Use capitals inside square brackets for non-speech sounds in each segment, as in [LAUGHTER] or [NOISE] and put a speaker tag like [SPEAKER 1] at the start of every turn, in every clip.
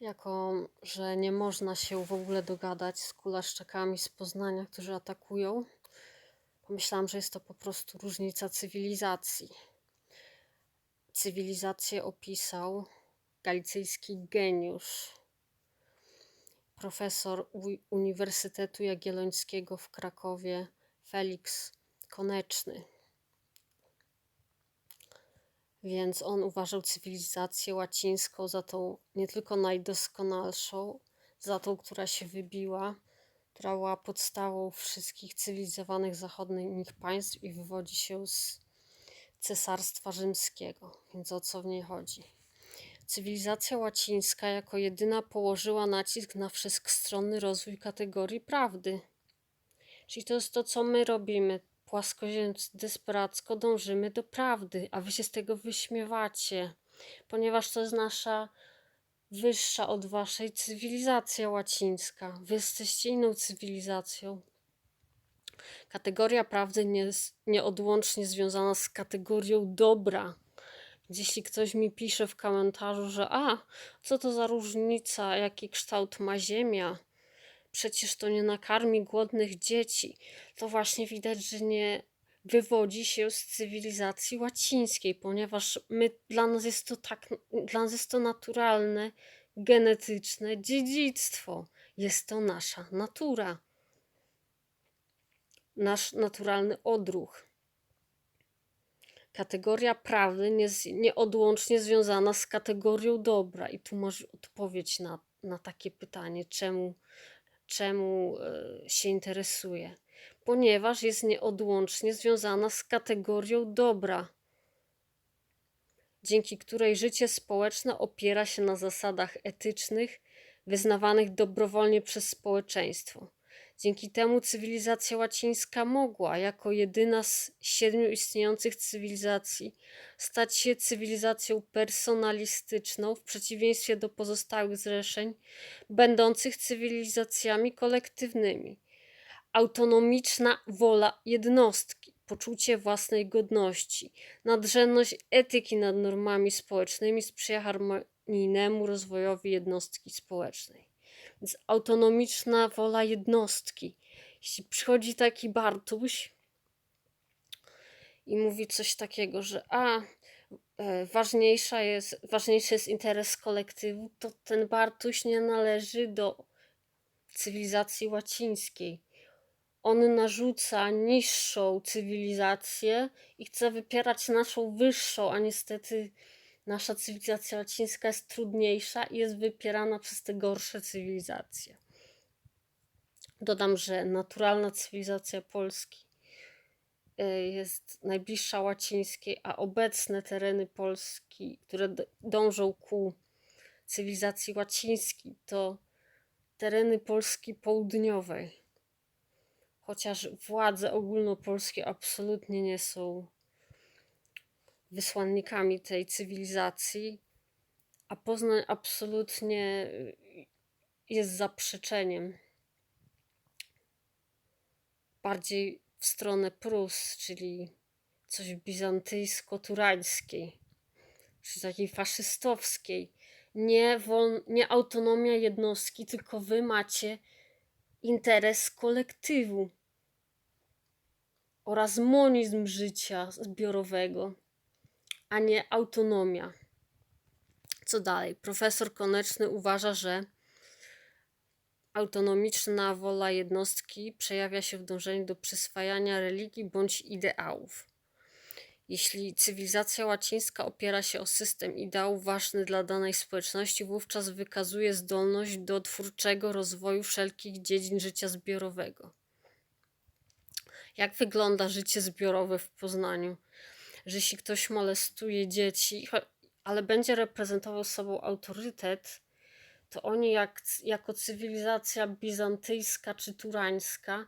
[SPEAKER 1] Jako, że nie można się w ogóle dogadać z kulaszczakami z Poznania, którzy atakują, pomyślałam, że jest to po prostu różnica cywilizacji. Cywilizację opisał galicyjski geniusz, profesor Uniwersytetu Jagiellońskiego w Krakowie Felix Koneczny. Więc on uważał cywilizację łacińską za tą nie tylko najdoskonalszą, za tą, która się wybiła, która była podstawą wszystkich cywilizowanych zachodnich państw i wywodzi się z Cesarstwa Rzymskiego. Więc o co w niej chodzi? Cywilizacja łacińska jako jedyna położyła nacisk na wszechstronny rozwój kategorii prawdy. Czyli to jest to, co my robimy. Płaskoziemcy desperacko dążymy do prawdy, a wy się z tego wyśmiewacie, ponieważ to jest nasza wyższa od waszej cywilizacja łacińska. Wy jesteście inną cywilizacją. Kategoria prawdy nie jest nieodłącznie związana z kategorią dobra. Więc Jeśli ktoś mi pisze w komentarzu, że a, co to za różnica, jaki kształt ma Ziemia, przecież to nie nakarmi głodnych dzieci, to właśnie widać, że nie wywodzi się z cywilizacji łacińskiej, ponieważ my, dla nas jest to tak, dla nas jest to naturalne, genetyczne dziedzictwo. Jest to nasza natura. Nasz naturalny odruch. Kategoria prawdy jest nieodłącznie związana z kategorią dobra. I tu masz odpowiedź na, na takie pytanie, czemu, czemu e, się interesuje. Ponieważ jest nieodłącznie związana z kategorią dobra, dzięki której życie społeczne opiera się na zasadach etycznych wyznawanych dobrowolnie przez społeczeństwo. Dzięki temu cywilizacja łacińska mogła, jako jedyna z siedmiu istniejących cywilizacji, stać się cywilizacją personalistyczną w przeciwieństwie do pozostałych zrzeszeń, będących cywilizacjami kolektywnymi. Autonomiczna wola jednostki, poczucie własnej godności, nadrzędność etyki nad normami społecznymi sprzyja harmonijnemu rozwojowi jednostki społecznej. Więc autonomiczna wola jednostki. Jeśli przychodzi taki Bartuś i mówi coś takiego, że a e, ważniejsza jest, ważniejszy jest interes kolektywu, to ten Bartuś nie należy do cywilizacji łacińskiej. On narzuca niższą cywilizację i chce wypierać naszą wyższą, a niestety nasza cywilizacja łacińska jest trudniejsza i jest wypierana przez te gorsze cywilizacje. Dodam, że naturalna cywilizacja Polski y, jest najbliższa łacińskiej, a obecne tereny Polski, które dążą ku cywilizacji łacińskiej, to tereny Polski południowej. Chociaż władze ogólnopolskie absolutnie nie są wysłannikami tej cywilizacji, a Poznań absolutnie y, jest zaprzeczeniem. Bardziej w stronę Prus, czyli coś bizantyjsko-turańskiej, czy takiej faszystowskiej. Nie, wol, nie autonomia jednostki, tylko wy macie interes kolektywu oraz monizm życia zbiorowego a nie autonomia. Co dalej? Profesor Koneczny uważa, że autonomiczna wola jednostki przejawia się w dążeniu do przyswajania religii bądź ideałów. Jeśli cywilizacja łacińska opiera się o system ideałów ważny dla danej społeczności, wówczas wykazuje zdolność do twórczego rozwoju wszelkich dziedzin życia zbiorowego. Jak wygląda życie zbiorowe w Poznaniu? Że jeśli ktoś molestuje dzieci, ale będzie reprezentował sobą autorytet, to oni jak, jako cywilizacja bizantyjska czy turańska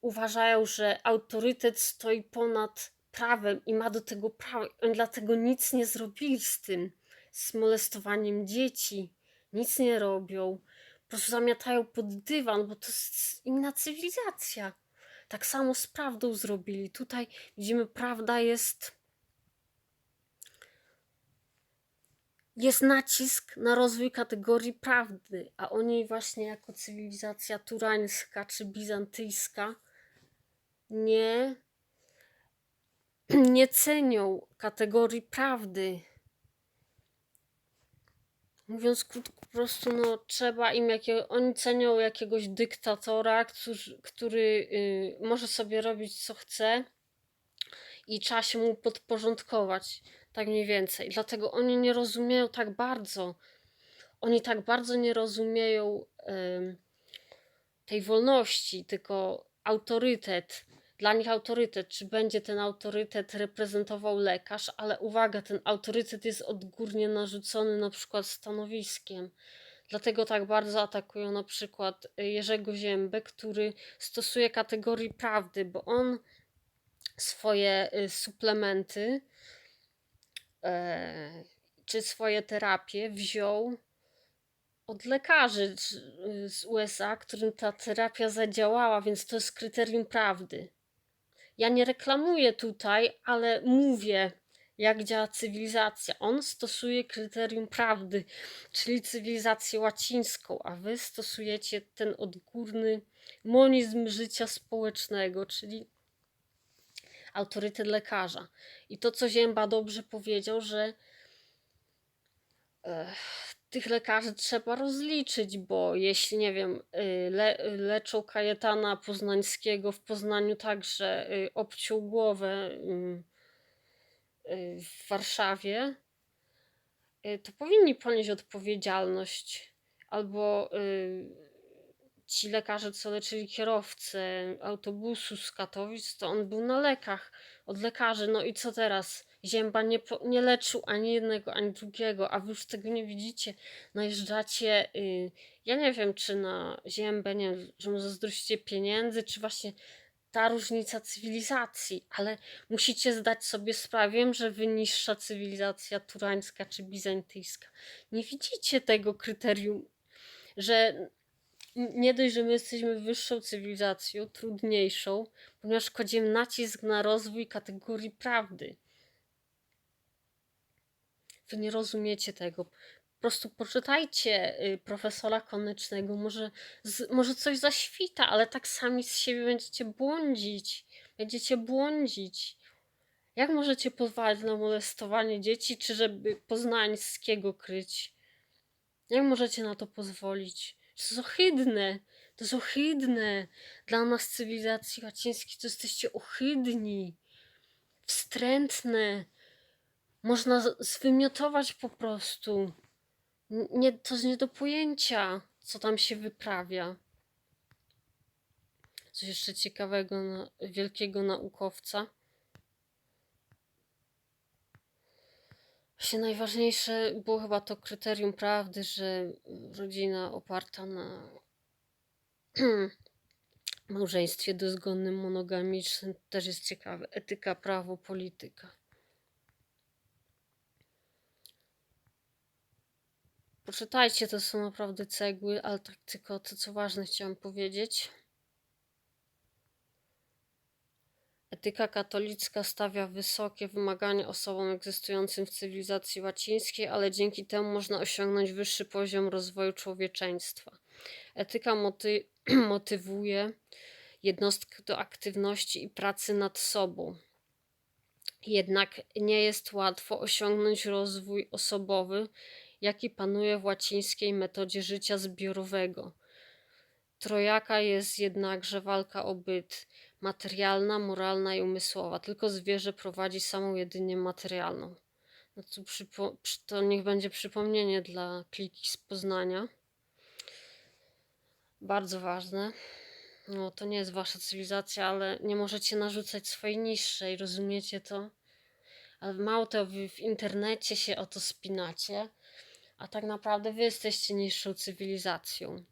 [SPEAKER 1] uważają, że autorytet stoi ponad prawem i ma do tego prawo. Oni dlatego nic nie zrobili z tym, z molestowaniem dzieci. Nic nie robią. Po prostu zamiatają pod dywan, bo to jest inna cywilizacja. Tak samo z prawdą zrobili. Tutaj widzimy, prawda jest jest nacisk na rozwój kategorii prawdy, a oni właśnie jako cywilizacja turańska czy bizantyjska nie, [CLEARS THROAT] nie cenią kategorii prawdy. Mówiąc krótko, po prostu no, trzeba im jakiego, oni cenią jakiegoś dyktatora, który, który może sobie robić co chce i trzeba się mu podporządkować, tak mniej więcej. Dlatego oni nie rozumieją tak bardzo, oni tak bardzo nie rozumieją tej wolności, tylko autorytet. Dla nich autorytet, czy będzie ten autorytet reprezentował lekarz, ale uwaga, ten autorytet jest odgórnie narzucony na przykład stanowiskiem. Dlatego tak bardzo atakują na przykład Jerzego Ziębę, który stosuje kategorii prawdy, bo on swoje y, suplementy e, czy swoje terapie wziął od lekarzy z- z USA, którym ta terapia zadziałała, więc to jest kryterium prawdy. Ja nie reklamuję tutaj, ale mówię, jak działa cywilizacja. On stosuje kryterium prawdy, czyli cywilizację łacińską, a wy stosujecie ten odgórny monizm życia społecznego, czyli autorytet lekarza. I to, co Zięba dobrze powiedział, że e, tych lekarzy trzeba rozliczyć, bo jeśli, nie wiem, y, le, leczą Kajetana Poznańskiego w Poznaniu tak, że y, obciął głowę y, w Warszawie, to powinni ponieść odpowiedzialność. Albo ci lekarze, co leczyli kierowcę autobusu z Katowic, to on był na lekach od lekarzy. No i co teraz? Zięba nie, po, nie leczył ani jednego, ani drugiego, a wy już tego nie widzicie. Najeżdżacie, y, ja nie wiem, czy na Ziębę, nie wiem, że mu zazdrościcie pieniędzy, czy właśnie ta różnica cywilizacji, ale musicie zdać sobie sprawę, że wy niższa cywilizacja turańska czy bizantyjska. Nie widzicie tego kryterium, że nie dość, że my jesteśmy wyższą cywilizacją, trudniejszą, ponieważ kładziemy nacisk na rozwój kategorii prawdy. Wy nie rozumiecie tego. Po prostu poczytajcie y, profesora Konecznego, może, z, może coś zaświta, ale tak sami z siebie będziecie błądzić. Będziecie błądzić. Jak możecie pozwalać na molestowanie dzieci, czy żeby poznańskiego kryć? Jak możecie na to pozwolić? To jest ohydne. To jest ohydne. Dla nas cywilizacji łacińskiej to jesteście ohydni. Wstrętne. Można zwymiotować po prostu. Nie, to jest nie do pojęcia, co tam się wyprawia. Coś jeszcze ciekawego, na, wielkiego naukowca. Właśnie najważniejsze było chyba to kryterium prawdy, że rodzina oparta na [CLEARS THROAT] małżeństwie dozgonnym, monogamicznym też jest ciekawe. Etyka, prawo, polityka. Poczytajcie, to są naprawdę cegły, ale tak tylko to, co ważne chciałam powiedzieć. Etyka katolicka stawia wysokie wymagania osobom egzystującym w cywilizacji łacińskiej, ale dzięki temu można osiągnąć wyższy poziom rozwoju człowieczeństwa. Etyka moty [CLEARS THROAT] motywuje jednostkę do aktywności i pracy nad sobą. Jednak nie jest łatwo osiągnąć rozwój osobowy, jaki panuje w łacińskiej metodzie życia zbiorowego. Trojaka jest jednakże walka o byt materialna, moralna i umysłowa. Tylko zwierzę prowadzi samą jedynie materialną. No to, to niech będzie przypomnienie dla kliki z Poznania. Bardzo ważne. No, to nie jest wasza cywilizacja, ale nie możecie narzucać swojej niższej, rozumiecie to? Ale mało to wy w internecie się o to spinacie, a tak naprawdę wy jesteście niższą cywilizacją.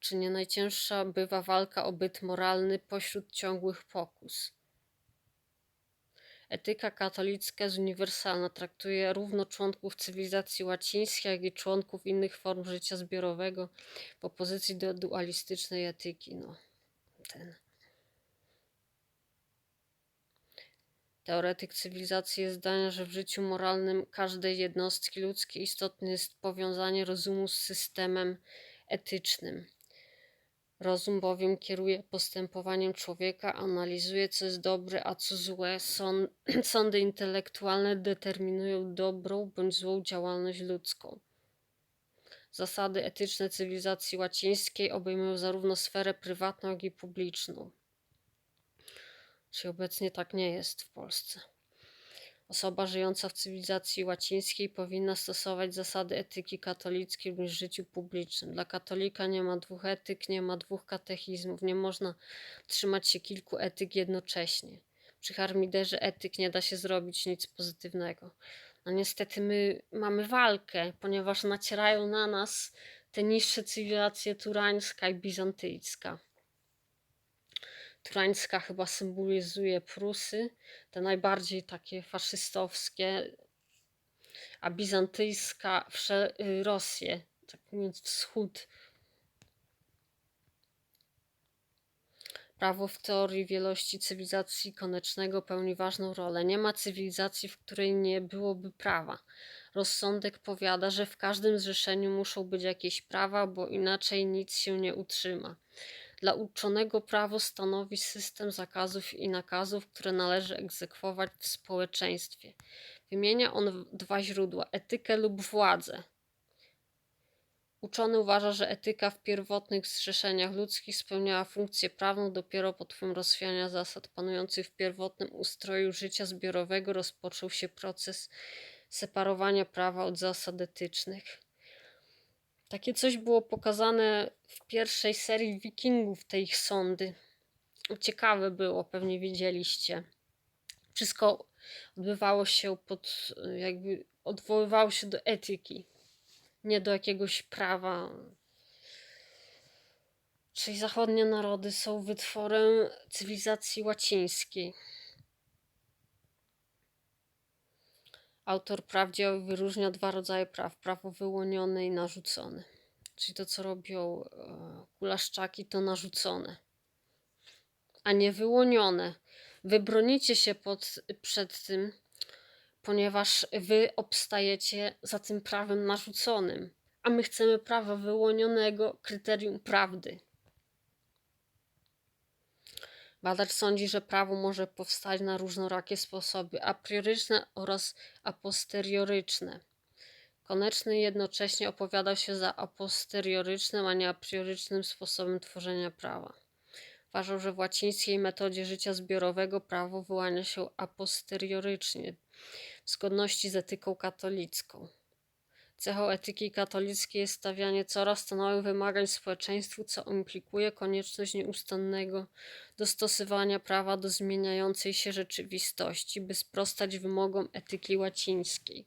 [SPEAKER 1] Czy nie najcięższa bywa walka o byt moralny pośród ciągłych pokus? Etyka katolicka jest uniwersalna, traktuje równo członków cywilizacji łacińskiej, jak i członków innych form życia zbiorowego w opozycji do dualistycznej etyki. No, ten. Teoretyk cywilizacji jest zdania, że w życiu moralnym każdej jednostki ludzkiej istotne jest powiązanie rozumu z systemem etycznym. Rozum bowiem kieruje postępowaniem człowieka, analizuje, co jest dobre, a co złe. Sąd, [CLEARS THROAT] sądy intelektualne determinują dobrą bądź złą działalność ludzką. Zasady etyczne cywilizacji łacińskiej obejmują zarówno sferę prywatną, jak i publiczną. Czy obecnie tak nie jest w Polsce? Osoba żyjąca w cywilizacji łacińskiej powinna stosować zasady etyki katolickiej w życiu publicznym. Dla katolika nie ma dwóch etyk, nie ma dwóch katechizmów, nie można trzymać się kilku etyk jednocześnie. Przy harmiderze etyk nie da się zrobić nic pozytywnego. No niestety my mamy walkę, ponieważ nacierają na nas te niższe cywilizacje turańska i bizantyjska. Turańska chyba symbolizuje Prusy, te najbardziej takie faszystowskie, a bizantyjska y, Rosję, tak mówiąc wschód. Prawo w teorii wielości cywilizacji koniecznego pełni ważną rolę. Nie ma cywilizacji, w której nie byłoby prawa. Rozsądek powiada, że w każdym zrzeszeniu muszą być jakieś prawa, bo inaczej nic się nie utrzyma. Dla uczonego prawo stanowi system zakazów i nakazów, które należy egzekwować w społeczeństwie. Wymienia on dwa źródła: etykę lub władzę. Uczony uważa, że etyka w pierwotnych zrzeszeniach ludzkich spełniała funkcję prawną dopiero po wpływem rozwijania zasad panujących w pierwotnym ustroju życia zbiorowego rozpoczął się proces separowania prawa od zasad etycznych. Takie coś było pokazane w pierwszej serii Wikingów, te ich sądy. Ciekawe było, pewnie widzieliście. Wszystko odbywało się pod, jakby odwoływało się do etyki, nie do jakiegoś prawa. Czyli zachodnie narody są wytworem cywilizacji łacińskiej. Autor praw wyróżnia dwa rodzaje praw: prawo wyłonione i narzucone. Czyli to, co robią e, kulaszczaki, to narzucone, a nie wyłonione. Wy bronicie się pod, przed tym, ponieważ wy obstajecie za tym prawem narzuconym, a my chcemy prawa wyłonionego, kryterium prawdy. Badacz sądzi, że prawo może powstać na różnorakie sposoby, a prioryczne oraz a posterioryczne. Koneczny jednocześnie opowiadał się za a posteriorycznym, a nie a priorycznym sposobem tworzenia prawa. Uważał, że w łacińskiej metodzie życia zbiorowego prawo wyłania się a posteriorycznie, w zgodności z etyką katolicką. Cechą etyki katolickiej jest stawianie coraz to nowych wymagań społeczeństwu, co implikuje konieczność nieustannego dostosowania prawa do zmieniającej się rzeczywistości, by sprostać wymogom etyki łacińskiej.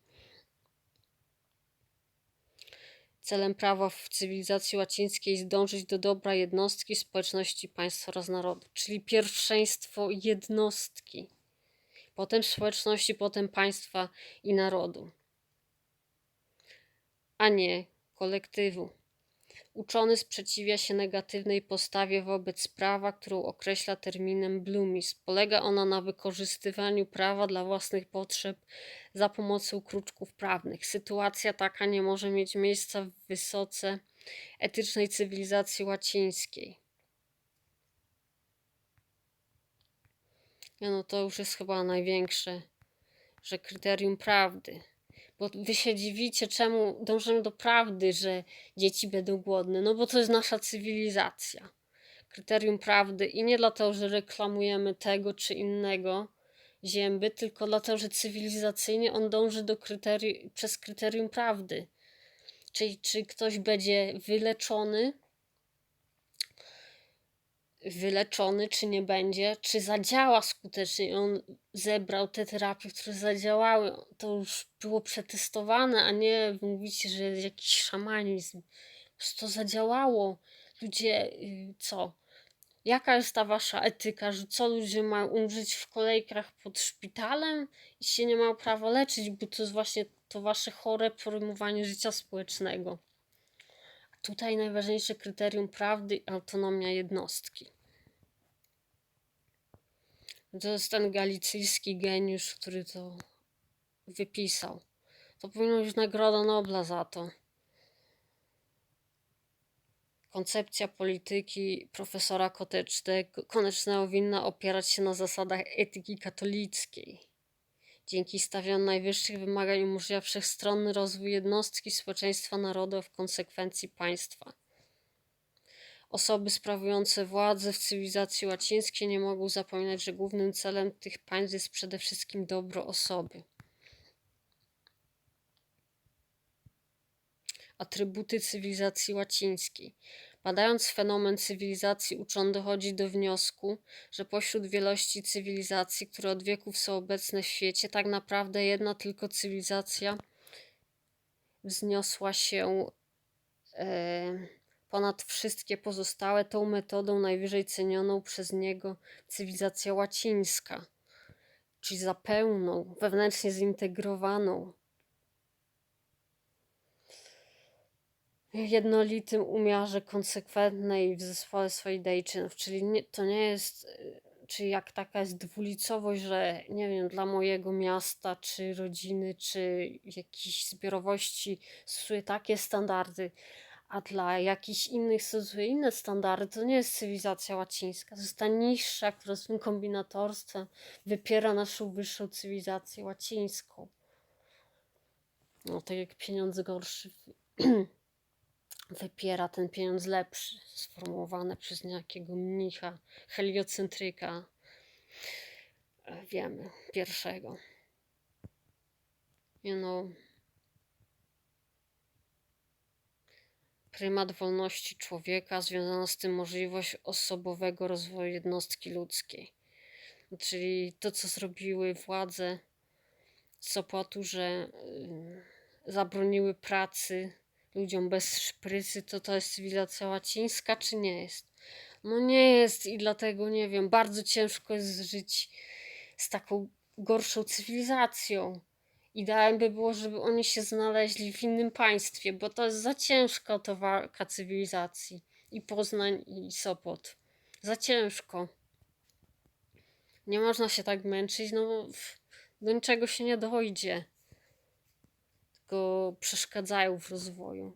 [SPEAKER 1] Celem prawa w cywilizacji łacińskiej jest dążyć do dobra jednostki, społeczności, państwa oraz narodu, czyli pierwszeństwo jednostki, potem społeczności, potem państwa i narodu a nie kolektywu. Uczony sprzeciwia się negatywnej postawie wobec prawa, którą określa terminem Blumis. Polega ona na wykorzystywaniu prawa dla własnych potrzeb za pomocą kruczków prawnych. Sytuacja taka nie może mieć miejsca w wysoce etycznej cywilizacji łacińskiej. No to już jest chyba największe, że kryterium prawdy. Bo wy się dziwicie, czemu dążymy do prawdy, że dzieci będą głodne. No bo to jest nasza cywilizacja. Kryterium prawdy i nie dlatego, że reklamujemy tego czy innego zięby, tylko dlatego, że cywilizacyjnie on dąży do kryteri przez kryterium prawdy. Czyli czy ktoś będzie wyleczony, wyleczony, czy nie będzie, czy zadziała skutecznie. On zebrał te terapie, które zadziałały. To już było przetestowane, a nie mówicie, że jest jakiś szamanizm. To zadziałało. Ludzie, y, co? Jaka jest ta wasza etyka, że co ludzie mają umrzeć w kolejkach pod szpitalem i się nie mają prawa leczyć, bo to jest właśnie to wasze chore pojmowanie życia społecznego. Tutaj najważniejsze kryterium prawdy i autonomia jednostki. To jest ten galicyjski geniusz, który to wypisał. To powinna być Nagroda Nobla za to. Koncepcja polityki profesora Konecznego winna opierać się na zasadach etyki katolickiej. Dzięki stawianiu najwyższych wymagań umożliwia wszechstronny rozwój jednostki społeczeństwa narodu, a w konsekwencji państwa. Osoby sprawujące władzę w cywilizacji łacińskiej nie mogą zapominać, że głównym celem tych państw jest przede wszystkim dobro osoby. Atrybuty cywilizacji łacińskiej. Badając fenomen cywilizacji, uczony dochodzi do wniosku, że pośród wielości cywilizacji, które od wieków są obecne w świecie, tak naprawdę jedna tylko cywilizacja wzniosła się e, ponad wszystkie pozostałe tą metodą najwyżej cenioną przez niego cywilizacja łacińska, czyli za pełną, wewnętrznie zintegrowaną, jednolitym umiarze konsekwentnej w zespole swojej idei czynów. Czyli nie, to nie jest, y, czyli jak taka jest dwulicowość, że nie wiem, dla mojego miasta, czy rodziny, czy jakiejś zbiorowości stosuje takie standardy, a dla jakichś innych stosuje inne standardy, to nie jest cywilizacja łacińska. Ta niższa, która swym kombinatorstwem wypiera naszą wyższą cywilizację łacińską. No, tak jak pieniądz gorszy [CLEARS THROAT] wypiera ten pieniądz lepszy, sformułowane przez niejakiego mnicha, heliocentryka, e, wiemy, pierwszego. You know, prymat wolności człowieka, związana z tym możliwość osobowego rozwoju jednostki ludzkiej. Czyli to, co zrobiły władze Sopotu, że y, zabroniły pracy ludziom bez szprycy, to to jest cywilizacja łacińska, czy nie jest? No nie jest i dlatego nie wiem, bardzo ciężko jest żyć z taką gorszą cywilizacją. Idealem by było, żeby oni się znaleźli w innym państwie, bo to jest za ciężko to walka cywilizacji. I Poznań, i Sopot. Za ciężko. Nie można się tak męczyć, no do niczego się nie dojdzie. Tylko przeszkadzają w rozwoju.